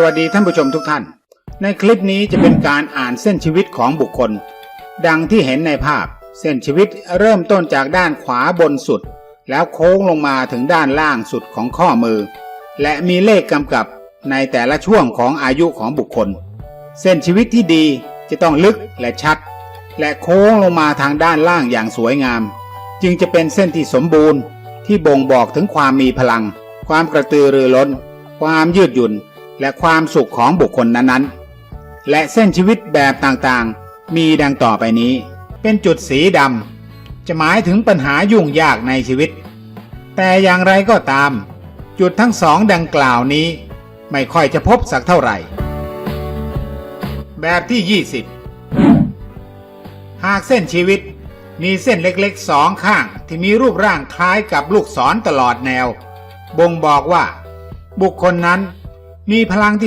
สวัสดีท่านผู้ชมทุกท่าน ในคลิปนี้จะเป็นการอ่านเส้นชีวิตของบุคคล ดังที่เห็นในภาพ เส้นชีวิตเริ่มต้นจากด้านขวาบนสุด แล้วโค้งลงมาถึงด้านล่างสุดของข้อมือ และมีเลขกำกับในแต่ละช่วงของอายุของบุคคล เส้นชีวิตที่ดีจะต้องลึกและชัด และโค้งลงมาทางด้านล่างอย่างสวยงาม จึงจะเป็นเส้นที่สมบูรณ์ ที่บ่งบอกถึงความมีพลัง ความกระตือรือร้น ความยืดหยุ่น และความสุขของบุคคลนั้นๆ และเส้นชีวิตแบบต่างๆ มีดังต่อไปนี้ เป็นจุดสีดำจะหมายถึงปัญหายุ่งยากในชีวิต แต่อย่างไรก็ตาม จุดทั้งสองดังกล่าวนี้ ไม่ค่อยจะพบสักเท่าไหร่ แบบที่ 20 หากเส้นชีวิตมีเส้นเล็กๆสองข้างที่มีรูปร่างคล้ายกับลูกศรตลอดแนว บ่งบอกว่า บุคคลนั้น มีพลังที่